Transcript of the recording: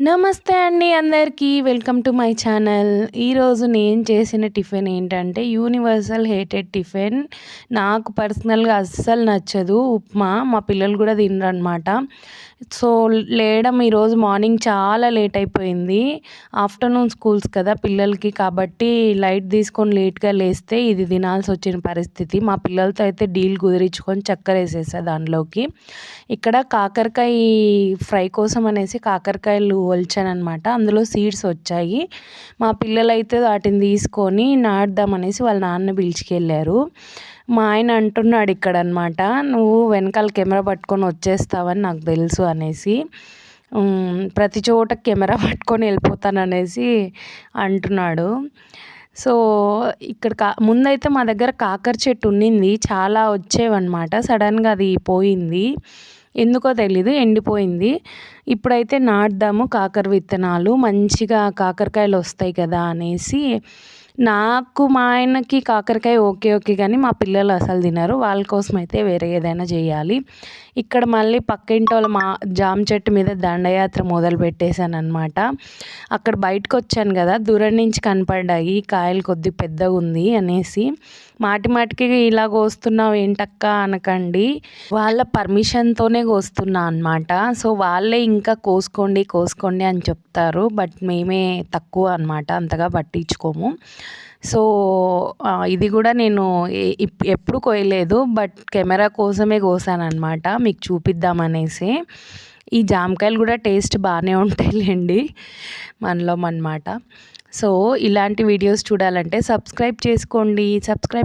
నమస్తే అండి అందరికీ. Welcome to my channel. ఈరోజు నేను చేసిన టిఫిన్ ఏంటంటే యూనివర్సల్ హేటెడ్ టిఫిన్. నాకు పర్సనల్గా అస్సలు నచ్చదు. ఉప్మా మా పిల్లలు కూడా తినరు అనమాట సో లేయడం ఈరోజు మార్నింగ్ చాలా లేట్ అయిపోయింది. ఆఫ్టర్నూన్ స్కూల్స్ కదా పిల్లలకి కాబట్టి లైట్ తీసుకొని లేట్గా లేస్తే ఇది తినాల్సి వచ్చిన పరిస్థితి. మా పిల్లలతో అయితే డీల్ కుదిరించుకొని చక్కెర వేసేసా దానిలోకి. ఇక్కడ కాకరకాయ ఫ్రై కోసం అనేసి కాకరకాయలు ఒలిచానమాట అందులో సీడ్స్ వచ్చాయి. మా పిల్లలైతే వాటిని తీసుకొని నాటుదామనేసి వాళ్ళ నాన్న పిలిచికెళ్ళారు. మా ఆయన అంటున్నాడు ఇక్కడ అనమాట నువ్వు వెనకాల కెమెరా పట్టుకొని వచ్చేస్తావని నాకు తెలుసు అనేసి. ప్రతి చోట కెమెరా పట్టుకొని వెళ్ళిపోతాను అనేసి అంటున్నాడు. సో ఇక్కడ కా ముందైతే మా దగ్గర కాకర చెట్టు ఉండింది. చాలా వచ్చేవన్నమాట. సడన్గా అది పోయింది. ఎందుకో తెలీదు ఎండిపోయింది. ఇప్పుడైతే నాటుదాము కాకర విత్తనాలు మంచిగా కాకరకాయలు వస్తాయి కదా అనేసి నాకు మా ఆయనకి కాకరకాయ ఓకే ఓకే కానీ మా పిల్లలు అసలు తినరు. వాళ్ళ కోసం అయితే వేరే ఏదైనా చేయాలి. ఇక్కడ మళ్ళీ పక్కింటి వాళ్ళ మా జామ చెట్టు మీద దండయాత్ర మొదలు పెట్టేశాను అనమాట అక్కడ బయటకు వచ్చాను కదా దూరం నుంచి కనపడ్డాయి కాయలు కొద్ది పెద్దగా ఉంది అనేసి. మాటి మాటికి ఇలా కోస్తున్నావు ఏంటక్క అనకండి. వాళ్ళ పర్మిషన్తోనే కోస్తున్నా అనమాట సో వాళ్ళే ఇంకా కోసుకోండి కోసుకోండి అని చెప్తారు. బట్ మేమే తక్కువ అనమాట అంతగా పట్టించుకోము. సో ఇది కూడా నేను ఎప్పుడు కోయలేదు బట్ కెమెరా కోసమే కోసాను మీకు చూపిద్దామనేసి. ఈ జామకాయలు కూడా టేస్ట్ బాగానే ఉంటాయిలేండి మనలో అనమాట సో ఇలాంటి వీడియోస్ చూడాలంటే సబ్స్క్రైబ్ చేసుకోండి సబ్స్క్రైబ్